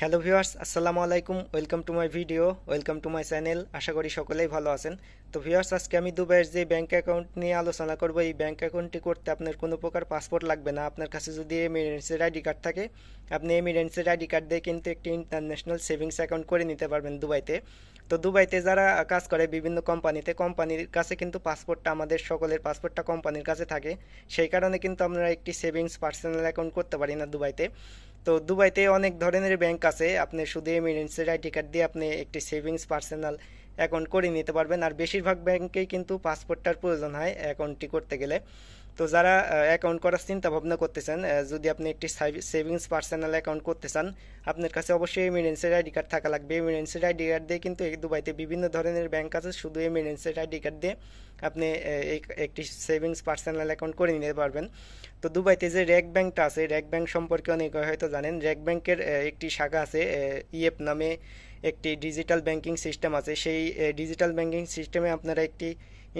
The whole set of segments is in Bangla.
হ্যালো ভিউয়ার্স, আসসালামু আলাইকুম। Welcome to my video, welcome to my channel. আশা করি সকলেই ভালো আছেন। তো ভিউয়ার্স, আজকে আমি দুবাইয়ের যে ব্যাংক অ্যাকাউন্ট নিয়ে আলোচনা করব, এই ব্যাংক অ্যাকাউন্টটি করতে আপনার কোনো প্রকার পাসপোর্ট লাগবে না। আপনার কাছে যদি এমিরেন্সের আইডি কার্ড থাকে, আপনি এমিরেন্সের আইডি কার্ড দিয়ে কিন্তু একটি ইন্টারন্যাশনাল সেভিংস অ্যাকাউন্ট করে নিতে পারবেন দুবাইতে। তো দুবাইতে যারা কাজ করে বিভিন্ন কোম্পানিতে, কোম্পানির কাছে কিন্তু পাসপোর্টটা, আমাদের সকলের পাসপোর্টটা কোম্পানির কাছে থাকে। সেই কারণে কিন্তু আমরা একটি সেভিংস পার্সোনাল অ্যাকাউন্ট করতে পারি না দুবাইতে। তো দুবাইতে অনেক ধরনের ব্যাংক আছে। আপনি শুধু এমিরেন্সের আইডি কার্ড দিয়ে আপনি একটি সেভিংস পার্সোনাল অ্যাকাউন্ট করে নিতে পারবেন। আর বেশিরভাগ ব্যাংকেই কিন্তু পাসপোর্টটার প্রয়োজন হয় অ্যাকাউন্টটি করতে গেলে। তো যারা অ্যাকাউন্ট করার চিন্তা ভাবনা করতেছেন যদি আপনি একটি সেভিংস পার্সোনাল অ্যাকাউন্ট করতে চান, আপনার কাছে অবশ্যই এমিরেন্সের আইডি কার্ড থাকা লাগবে। এমিরেন্সের আইডি কার্ড দিয়ে কিন্তু দুবাইতে বিভিন্ন ধরনের ব্যাংক আছে। শুধু এমিরেন্সের আইডি কার্ড দিয়ে আপনি একটি সেভিংস পার্সোনাল অ্যাকাউন্ট করে নিতে পারবেন। তো দুবাইতে যে র্যাক ব্যাংকটা আছে র্যাক ব্যাংক সম্পর্কে অনেকে হয়তো জানেন। র্যাক ব্যাংকের একটি শাখা আছে ইএফ নামে একটি ডিজিটাল ব্যাংকিং সিস্টেম আছে। সেই ডিজিটাল ব্যাংকিং সিস্টেমে আপনারা একটি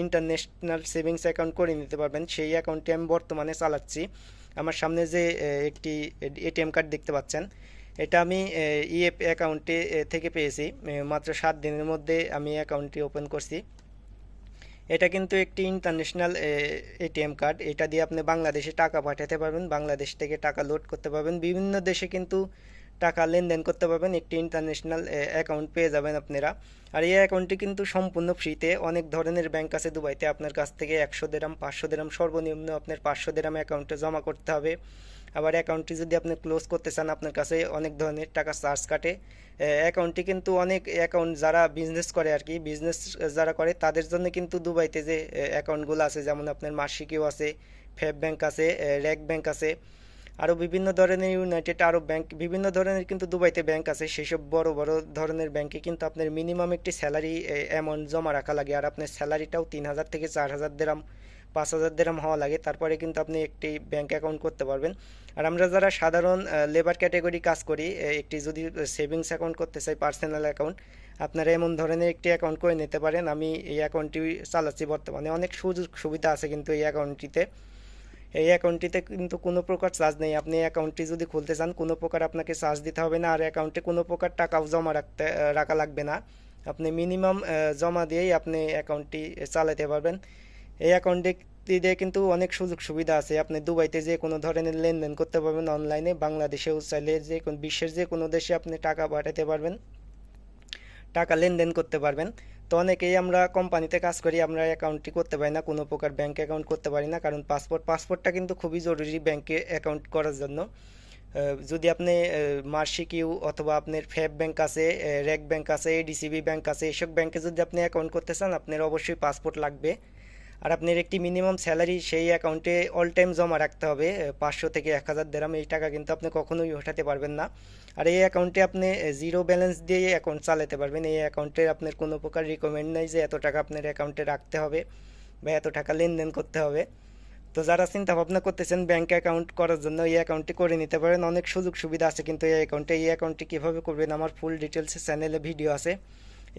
ইন্টারন্যাশনাল সেভিংস অ্যাকাউন্ট করে নিতে পারবেন। সেই অ্যাকাউন্টটি আমি বর্তমানে চালাচ্ছি। আমার সামনে যে একটি এটিএম কার্ড দেখতে পাচ্ছেন, এটা আমি ইএফ অ্যাকাউন্টে থেকে পেয়েছি। মাত্র সাত দিনের মধ্যে আমি অ্যাকাউন্টটি ওপেন করছি। এটা কিন্তু একটি ইন্টারন্যাশনাল এটিএম কার্ড এটা দিয়ে আপনি বাংলাদেশে টাকা পাঠাতে পারবেন। বাংলাদেশ থেকে টাকা লোড করতে পারবেন। বিভিন্ন দেশে কিন্তু টাকা লেনদেন করতে পারবেন, একটি ইন্টারন্যাশনাল অ্যাকাউন্ট পেয়ে যাবেন আপনারা। আর এই অ্যাকাউন্টটি কিন্তু সম্পূর্ণ ফ্রিতে অনেক ধরনের ব্যাংক আছে দুবাইতে। আপনার কাছ থেকে একশো দেরাম, পাঁচশো দেরাম সর্বনিম্ন আপনার পাঁচশো দেরাম অ্যাকাউন্টে জমা করতে হবে। আবার অ্যাকাউন্টটি যদি আপনি ক্লোজ করতে চান আপনার কাছে অনেক ধরনের টাকা চার্জ কাটে। অ্যাকাউন্টটি কিন্তু অনেক অ্যাকাউন্ট যারা বিজনেস করে আর কি বিজনেস যারা করে, তাদের জন্য কিন্তু দুবাইতে যে অ্যাকাউন্টগুলো আছে, যেমন আপনার মাসিকিও আছে ফেব ব্যাংক আছে র্যাক ব্যাংক আছে। আরও বিভিন্ন ধরনের ইউনাইটেড আরও ব্যাংক বিভিন্ন ধরনের কিন্তু দুবাইতে ব্যাংক আছে। সেসব বড় বড় ধরনের ব্যাংকে কিন্তু আপনার মিনিমাম একটি স্যালারি অ্যামাউন্ট জমা রাখা লাগে। আর আপনার স্যালারিটাও তিন হাজার থেকে চার হাজার দেরাম পাঁচ হাজার দেরাম হওয়া লাগে। তারপরে কিন্তু আপনি একটি ব্যাংক অ্যাকাউন্ট করতে পারবেন। আর আমরা যারা সাধারণ লেবার ক্যাটাগরি কাজ করি একটি যদি সেভিংস অ্যাকাউন্ট করতে চাই পার্সোনাল অ্যাকাউন্ট আপনারা এমন ধরনের একটি অ্যাকাউন্ট করে নিতে পারেন। আমি এই অ্যাকাউন্টটি চালাচ্ছি বর্তমানে। অনেক সুযোগ সুবিধা আছে কিন্তু এই অ্যাকাউন্টটিতে এই অ্যাকাউন্টটিতে কিন্তু কোনো প্রকার চার্জ নেই। আপনি অ্যাকাউন্টটি যদি খুলতে চান, কোনো প্রকার আপনাকে চার্জ দিতে হবে না। আর অ্যাকাউন্টে কোনো প্রকার টাকাও জমা রাখতে, রাখা লাগবে না। আপনি মিনিমাম জমা দিয়েই আপনি অ্যাকাউন্টটি চালাতে পারবেন। এই অ্যাকাউন্টে দিয়ে কিন্তু অনেক সুযোগ সুবিধা আছে। আপনি দুবাইতে যে কোনো ধরনের লেনদেন করতে পারবেন অনলাইনে বাংলাদেশেও, চাইলে যে কোনো, বিশ্বের যে কোনো দেশে আপনি টাকা পাঠাতে পারবেন। টাকা লেনদেন করতে পারবেন। তো অনেকেই আমরা কোম্পানিতে কাজ করি, আমরা অ্যাকাউন্টটি করতে পারি না, কোনো প্রকার ব্যাঙ্ক অ্যাকাউন্ট করতে পারি না, কারণ পাসপোর্ট পাসপোর্টটা কিন্তু খুবই জরুরি ব্যাঙ্কে অ্যাকাউন্ট করার জন্য। যদি আপনি মার্শিক ইউ অথবা আপনার ফেব ব্যাঙ্ক আছে র্যাক ব্যাঙ্ক আছে ডিসিবি ব্যাঙ্ক আছে, এসব ব্যাঙ্কে যদি আপনি অ্যাকাউন্ট করতে চান, আপনার অবশ্যই পাসপোর্ট লাগবে। আর আপনার একটি মিনিমাম স্যালারি সেই অ্যাকাউন্টে অল টাইম জমা রাখতে হবে পাঁচশো থেকে এক হাজার দেরাম এই টাকা কিন্তু আপনি কখনোই ওঠাতে পারবেন না। আর এই অ্যাকাউন্টে আপনি জিরো ব্যালেন্স দিয়ে অ্যাকাউন্ট চালাতে পারবেন। এই অ্যাকাউন্টে আপনার কোনো প্রকার রিকমেন্ড নেই যে এত টাকা আপনার অ্যাকাউন্টে রাখতে হবে বা এত টাকা লেনদেন করতে হবে। তো যারা চিন্তা ভাবনা করতেছেন ব্যাংক অ্যাকাউন্ট করার জন্য, এই অ্যাকাউন্টটি করে নিতে পারেন। অনেক সুযোগ সুবিধা আছে, কিন্তু এই অ্যাকাউন্টে এই অ্যাকাউন্টটি কীভাবে করবেন? আমার ফুল ডিটেলসে চ্যানেলে ভিডিও আছে।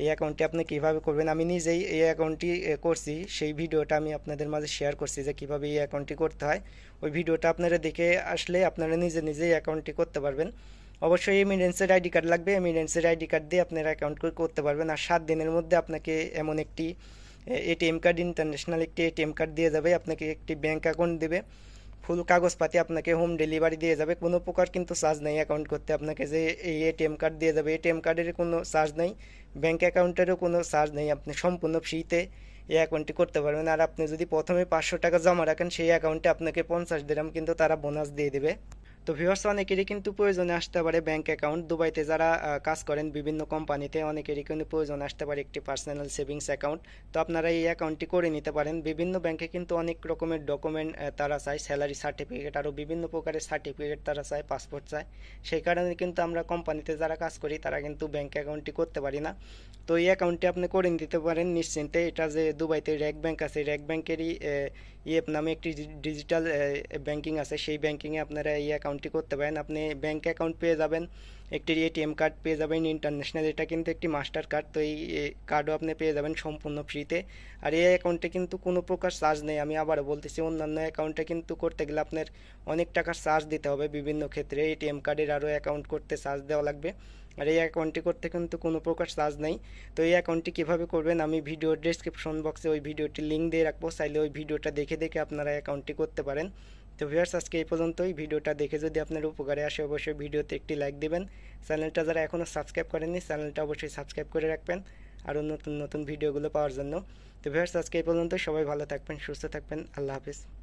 এই অ্যাকাউন্টটি আপনি কীভাবে করবেন? আমি নিজেই এই অ্যাকাউন্টটি করছি। সেই ভিডিওটা আমি আপনাদের মাঝে শেয়ার করছি যে কীভাবে এই অ্যাকাউন্টটি করতে হয়। ওই ভিডিওটা আপনারা দেখে আসলে আপনারা নিজে নিজেই অ্যাকাউন্টটি করতে পারবেন। অবশ্যই এমিরেন্সের আইডি কার্ড লাগবে। এমিরেন্সের আইডি কার্ড দিয়ে আপনারা অ্যাকাউন্ট করতে পারবেন। আর সাত দিনের মধ্যে আপনাকে এমন একটি এটিএম কার্ড ইন্টারন্যাশনাল একটি এটিএম কার্ড দিয়ে যাবে। আপনাকে একটি ব্যাঙ্ক অ্যাকাউন্ট দেবে। ফুল কাগজপাতি আপনাকে হোম ডেলিভারি দিয়ে যাবে। কোনো প্রকার কিন্তু চার্জ নেই অ্যাকাউন্ট করতে। আপনাকে যে এই এটিএম কার্ড দিয়ে যাবে এটিএম কার্ডের কোনো চার্জ নেই। ব্যাঙ্ক অ্যাকাউন্টেরও কোনো চার্জ নেই। আপনি সম্পূর্ণ ফ্রিতে এই অ্যাকাউন্টটি করতে পারবেন। আর আপনি যদি প্রথমে পাঁচশো টাকা জমা রাখেন, সেই অ্যাকাউন্টে আপনাকে পঞ্চাশ দিরাম কিন্তু তারা বোনাস দিয়ে দেবে। তো ভিউয়ার্স অনেকেরই কিন্তু প্রয়োজনে আসতে পারে ব্যাংক অ্যাকাউন্ট দুবাইতে যারা কাজ করেন বিভিন্ন কোম্পানিতে অনেকেরই কিন্তু প্রয়োজন আসতে পারে একটি পার্সোনাল সেভিংস অ্যাকাউন্ট তো আপনারা এই অ্যাকাউন্টটি করে নিতে পারেন। বিভিন্ন ব্যাংকে কিন্তু অনেক রকমের ডকুমেন্ট তারা চায়। স্যালারি সার্টিফিকেট আরও বিভিন্ন প্রকারের সার্টিফিকেট তারা চায় পাসপোর্ট চায়। সেই কারণে কিন্তু আমরা কোম্পানিতে যারা কাজ করি, তারা কিন্তু ব্যাংক অ্যাকাউন্টটি করতে পারি না। তো এই অ্যাকাউন্টটি আপনি করে নিতে পারেন নিশ্চিন্তে। এটা যে দুবাইতে র্যাক ব্যাংক আছে, র্যাক ব্যাংকেরই ইএফ নামে একটি ডিজিটাল ব্যাংকিং আছে। সেই ব্যাংকিংয়ে আপনারা এই অ্যাকাউন্টটি করতে পারেন। আপনি ব্যাংক অ্যাকাউন্ট পেয়ে যাবেন, একটি এটিএম কার্ড পেয়ে যাবেন ইন্টারন্যাশনাল এটা কিন্তু একটি মাস্টার কার্ড তো এই কার্ডও আপনি পেয়ে যাবেন সম্পূর্ণ ফ্রিতে আর এই অ্যাকাউন্টে কিন্তু কোনো প্রকার চার্জ নেই। আমি আবারও বলতেছি, অন্যান্য অ্যাকাউন্টে কিন্তু করতে গেলে আপনার অনেক টাকার চার্জ দিতে হবে। বিভিন্ন ক্ষেত্রে এটিএম কার্ডের আরও অ্যাকাউন্ট করতে চার্জ দেওয়া লাগবে। আর এই অ্যাকাউন্টটি করতে কিন্তু কোনো প্রকার চার্জ নেই। তো এই অ্যাকাউন্টটি কীভাবে করবেন আমি ভিডিও ডিসক্রিপশন বক্সে ওই ভিডিওটি লিঙ্ক দিয়ে রাখব। চাইলে ওই ভিডিওটা দেখে দেখে আপনারা অ্যাকাউন্টটি করতে পারেন। তো ভিউয়ার্স আজকে এই পর্যন্তই। ভিডিওটা দেখে যদি আপনার উপকারে আসে, অবশ্যই ভিডিওতে একটি লাইক দেবেন। চ্যানেলটা যারা এখনও সাবস্ক্রাইব করেননি চ্যানেলটা অবশ্যই সাবস্ক্রাইব করে রাখবেন। আরও নতুন নতুন ভিডিওগুলো পাওয়ার জন্য। তো ভিউয়ার্স আজকে এই পর্যন্ত সবাই ভালো থাকবেন, সুস্থ থাকবেন। আল্লাহ হাফিজ।